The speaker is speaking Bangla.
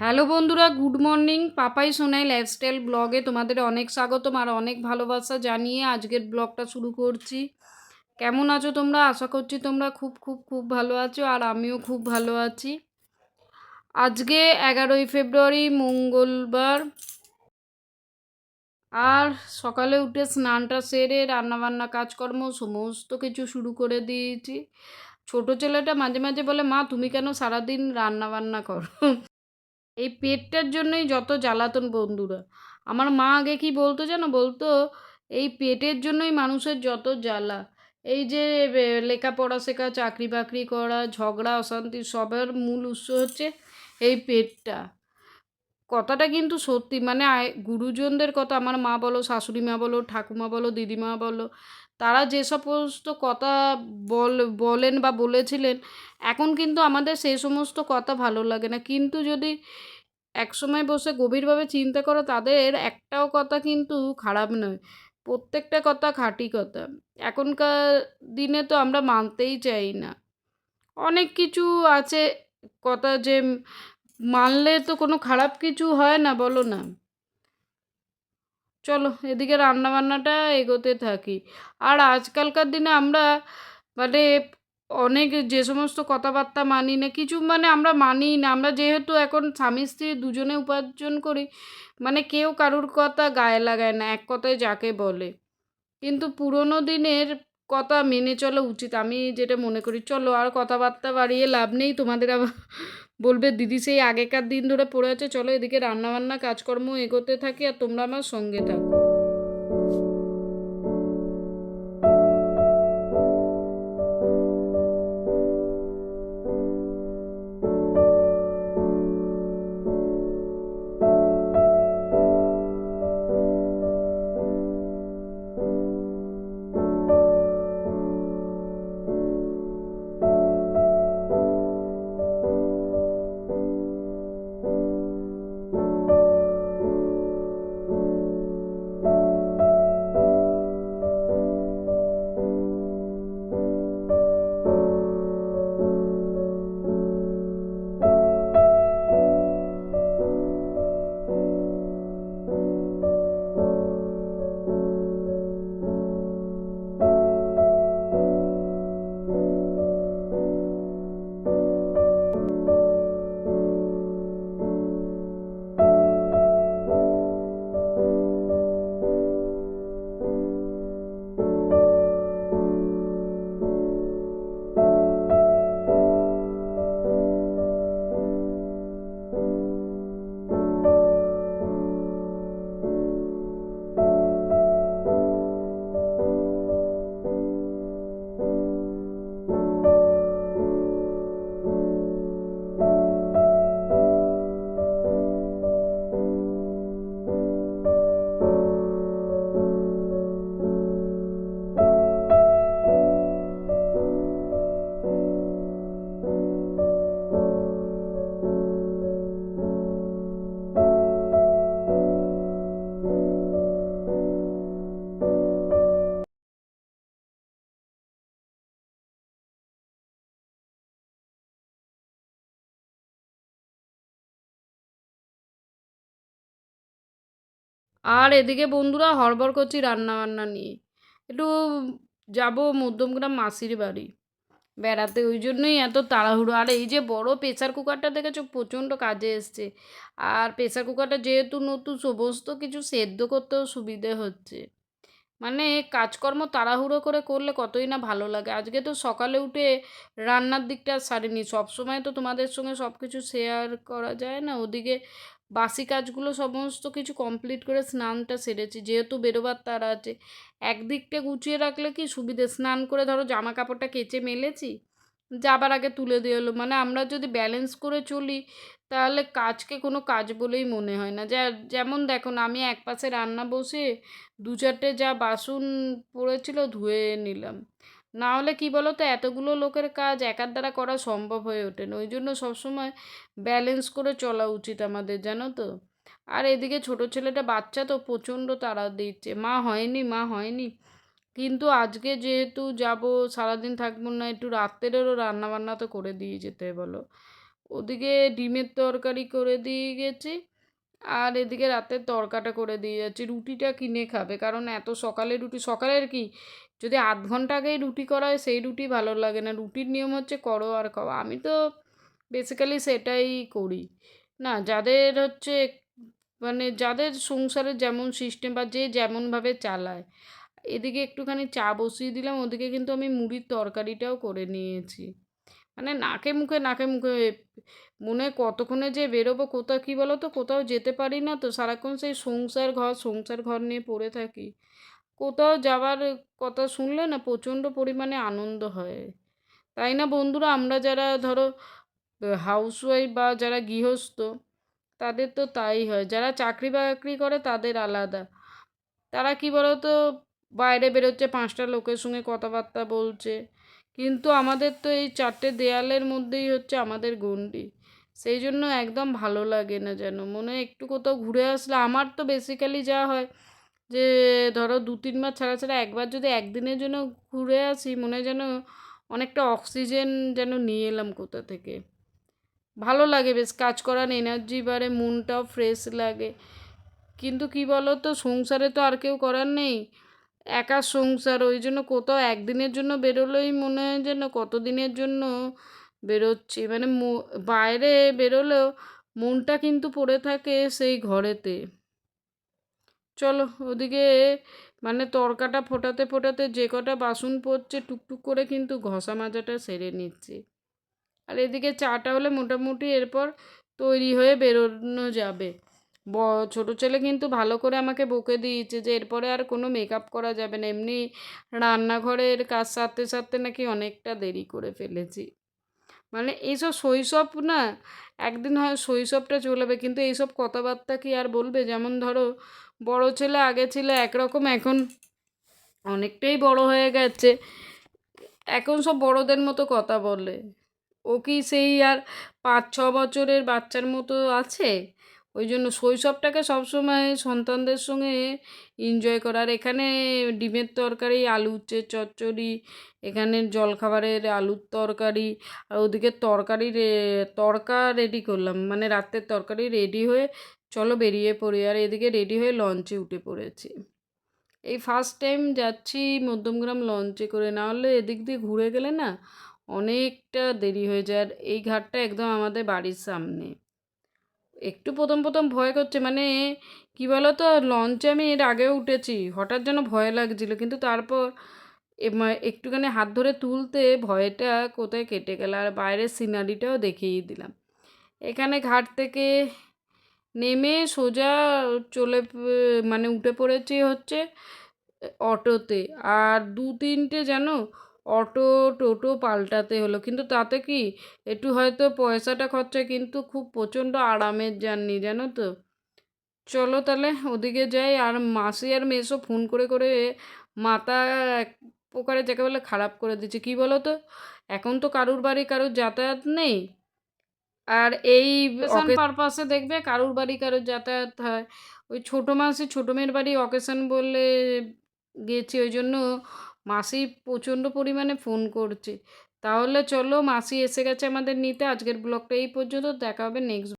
হ্যালো বন্ধুরা, good morning. Papai Sonai lifestyle ব্লগে তোমাদের অনেক স্বাগতম আর অনেক ভালোবাসা জানিয়ে আজকের ব্লগটা শুরু করছি। কেমন আছো তোমরা? আশা করছি তোমরা খুব খুব খুব ভালো আছো আর আমিও খুব ভালো আছি। আজকে এগারোই ফেব্রুয়ারি, মঙ্গলবার। আর সকালে উঠে স্নানটা সেরে রান্নাবান্না, কাজকর্ম, সমস্ত কিছু শুরু করে দিয়েছি। ছোট ছেলেটা মাঝে মাঝে বলে, মা, তুমি কেন সারাদিন রান্নাবান্না করো? এই পেটটার জন্যই যত জ্বালাতন বন্ধুরা। আমার মা আগে কি বলতো জানো? বলতো, এই পেটের জন্যই মানুষের যত জ্বালা। এই যে লেখাপড়া শেখা, চাকরি বাকরি করা, ঝগড়া, অশান্তি, সবের মূল উৎস হচ্ছে এই পেটটা। কথাটা কিন্তু সত্যি। মানে গুরুজনদের কথা আমার মা বলো, শাশুড়ি মা বলো, ঠাকুমা বলো, দিদিমা বলো, তারা যে সমস্ত কথা বল, বলেন বা বলেছিলেন, এখন কিন্তু আমাদের সেই সমস্ত কথা ভালো লাগে না। কিন্তু যদি একসময় বসে গভীরভাবে চিন্তা করো, তাদের একটাও কথা কিন্তু খারাপ নয়। প্রত্যেকটা কথা খাঁটি কথা। এখনকার দিনে তো আমরা মানতেই চাই না। অনেক কিছু আছে কথা যে মানলে তো কোনো খারাপ কিছু হয় না, বলো না। চলো, এদিকে রান্নাবান্নাটা এগোতে থাকি। আর আজকালকার দিনে আমরা মানে অনেক যে সমস্ত কথাবার্তা মানি না, কিছু মানে আমরা মানি না। আমরা যেহেতু এখন স্বামী, স্ত্রী দুজনে উপার্জন করি মানে কেউ কারুর কথা গায়ে লাগায় না, এক কথায় যাকে বলে। কিন্তু পুরোনো দিনের কথা মেনে চলা উচিত। আমি যেটা মনে করি, চলো, আর কথাবার্তা বাড়িয়ে লাভ নেই তোমাদের আবার। বলবে, দিদি সেই আগেকার দিন ধরে পড়ে আছে, চলো এদিকে রান্নাবান্না, কাজকর্ম এগোতে থাকি আর তোমরা আমার সঙ্গে থাকো। আর এদিকে বন্ধুরা হড়বড় করছি রান্না বান্না নিয়ে। একটু যাব মধ্যমগ্রাম মাসির বাড়ি। বেড়াতে, ওই জন্যই এত তাড়াহুড়ো। আর এই যে বড় প্রেসার কুকারটা দেখেছ? প্রচণ্ড কাজে এসছে। আর প্রেসার কুকারটা যেহেতু নতুন, সমস্ত কিছু সেদ্ধ করতেও সুবিধে হচ্ছে। মানে কাজকর্ম তাড়াহুড়ো করে করলে কতই না ভালো লাগে। আজকে তো সকালে উঠে রান্নার দিকটা সারিনি। সবসময় তো তোমাদের সঙ্গে সব কিছু শেয়ার করা যায় না। ওদিকে বাসি কাজগুলো সমস্ত কিছু কমপ্লিট করে স্নানটা সেরেছি। যেহেতু বেরোবার তারা আছে, একদিকটা গুছিয়ে রাখলে কি সুবিধে? স্নান করে ধরো জামা কাপড়টা কেচে মেলেছি, যাবার আগে তুলে দিয়ে এলো। মানে আমরা যদি ব্যালেন্স করে চলি, তাহলে কাজকে কোনো কাজ বলেই মনে হয় না। যা, যেমন দেখো না, আমি এক পাশে রান্না বসে দু চারটে যা বাসন পড়েছিল ধুয়ে নিলাম। না হলে কি বলো তো এতগুলো লোকের কাজ একার দ্বারা করা সম্ভব হয়ে ওঠে না। ওই জন্য সবসময় ব্যালেন্স করে চলা উচিত আমাদের, জানো তো? আর এদিকে ছোট ছেলেটা বাচ্চা তো প্রচণ্ড তাড়া দিচ্ছে। মা হয়নি মা হয়নি। কিন্তু আজকে যেহেতু যাব, সারাদিন থাকব না, একটু রাত্রেরও রান্নাবান্না তো করে দিয়ে যেতে বলো? ওদিকে ডিমের তরকারি করে দিয়ে গেছি, আর এদিকে রাতের তরকাটা করে দিয়ে যাচ্ছি। রুটিটা কিনে খাবে, কারণ এত সকালে রুটি, সকালের কি? যদি আধ ঘণ্টা আগেই রুটি করা হয়, সেই রুটি ভালো লাগে না। রুটির নিয়ম হচ্ছে করো আর খাও। আমি তো বেসিক্যালি সেটাই করি। না, যাদের হচ্ছে মানে যাদের সংসারে যেমন সিস্টেম বা যে যেমনভাবে চালায়, এদিকে একটুখানি চা বসিয়ে দিলাম, ওদিকে কিন্তু আমি মুড়ির তরকারিটাও করে নিয়েছি। মানে নাকে মুখে নাকে মুখে মনে কতক্ষণে যে বেরোবো কোথাও কী বলো তো, কোথাও যেতে পারি না তো, সারাক্ষণ সেই সংসার ঘর সংসার ঘর নিয়ে পড়ে থাকি। কোথাও যাওয়ার কথা শুনলে না প্রচণ্ড পরিমাণে আনন্দ হয়। তাই না বন্ধুরা? আমরা যারা ধরো হাউসওয়াইফ বা যারা গৃহস্থ, তাদের তো তাই হয়। যারা চাকরি বাকরি করে তাদের আলাদা। তারা কি বলতো? বাইরে বেরোচ্ছে, পাঁচটা লোকের সঙ্গে কথাবার্তা বলছে। কিন্তু আমাদের তো এই চারটে দেয়ালের মধ্যেই হচ্ছে আমাদের গণ্ডি। সেই জন্য একদম ভালো লাগে না যেন। মনে একটু কোথাও ঘুরে আসলে আমার তো বেসিক্যালি যা হয় যে ধরো দু তিন মাস ছাড়া ছাড়া একবার যদি একদিনের জন্য ঘুরে আসি, মনে হয় যেন অনেকটা অক্সিজেন যেন নিয়ে এলাম কোথা থেকে। ভালো লাগে বেশ, কাজ করার এনার্জি বাড়ে, মনটাও ফ্রেশ লাগে। কিন্তু কি বলো তো সংসারে তো আর কেউ করার নেই। একা সংসার, ওই জন্য কোথাও একদিনের জন্য বেরোলেই মনে হয় যেন কত দিনের জন্য বেরোচ্ছি। মানে বাইরে বেরোলেও মনটা কিন্তু পড়ে থাকে সেই ঘরেতে। চলো ওদিকে মানে তরকাটা ফোটাতে ফোটাতে যে কটা বাসন পড়ছে টুকটুক করে কিন্তু ঘষা মাজাটা সেরে নিচ্ছি। আর এদিকে চাটা হলে মোটামুটি এরপর তৈরি হয়ে বেরোনো যাবে। ব, ছোটো ছেলে কিন্তু ভালো করে আমাকে বকে দিয়েছে যে এরপরে আর কোনো মেকআপ করা যাবে না। এমনি রান্নাঘরের কাজ সারতে সারতে নাকি অনেকটা দেরি করে ফেলেছি। মানে এইসব শৈশব না, একদিন হয় শৈশবটা চলবে কিন্তু এইসব কথাবার্তা কি আর বলবে? যেমন ধরো বড় ছেলে, আগে ছিল একরকম, এখন অনেকটাই বড় হয়ে গেছে। এখন সব বড়দের মতো কথা বলে। ও কি সেই আর পাঁচ, ছ বছরের বাচ্চার মতো আছে? ওই জন্য শৈশবটাকে সবসময় সন্তানদের সঙ্গে এনজয় করার। এখানে ডিমের তরকারি আলু উচ্ছে চচ্চড়ি, এখানে জলখাবারের আলুর তরকারি, আর ওদিকে তরকারি তরকা রেডি করলাম। মানে রাতের তরকারি রেডি হয়ে চলো বেরিয়ে পড়ি। আর এদিকে রেডি হয়ে লঞ্চে উঠে পড়েছি। এই ফার্স্ট টাইম যাচ্ছি মধ্যমগ্রাম লঞ্চে করে। না হলে এদিক দিয়ে ঘুরে গেলে না অনেকটা দেরি হয়ে যায়। আর এই ঘাটটা একদম আমাদের বাড়ির সামনে। একটু প্রথম প্রথম ভয় করছে। মানে কি বলো তো লঞ্চে আমি এর আগেও উঠেছি। হঠাৎ যেন ভয় লাগছিল। কিন্তু তারপর একটুখানি হাত ধরে তুলতে ভয়টা কোথায় কেটে গেল। আর বাইরের সিনারিটাও দেখিয়ে দিলাম। এখানে ঘাট থেকে নেমে সোজা চলে মানে উঠে পড়েছি হচ্ছে অটোতে। আর দু তিনটে যেন অটো টোটো পাল্টাতে হলো। কিন্তু তাতে কি, একটু হয়তো পয়সাটা খরচা, কিন্তু খুব প্রচণ্ড আরামের জার্নি, জানো তো? চলো তাহলে ওদিকে যাই। আর মাসি আর মেসো ফোন করে করে মাথা এক প্রকারে যাকে বলে খারাপ করে দিচ্ছে। কি বলো তো? এখন তো কারুর বাড়ি কারুর যাতায়াত নেই? আর এই পারপাসে দেখবে কারুর বাড়ি কারোর যাতায়াত হয়। ওই ছোটো মাসি ছোটো মেয়ের বাড়ি অকেশন বলে গেছি ওই জন্য মাসি প্রচণ্ড পরিমাণে ফোন করছে। তাহলে চলো মাসি এসে গেছে আমাদের নিতে আজকের ব্লগটা এই পর্যন্ত দেখা হবে নেক্সট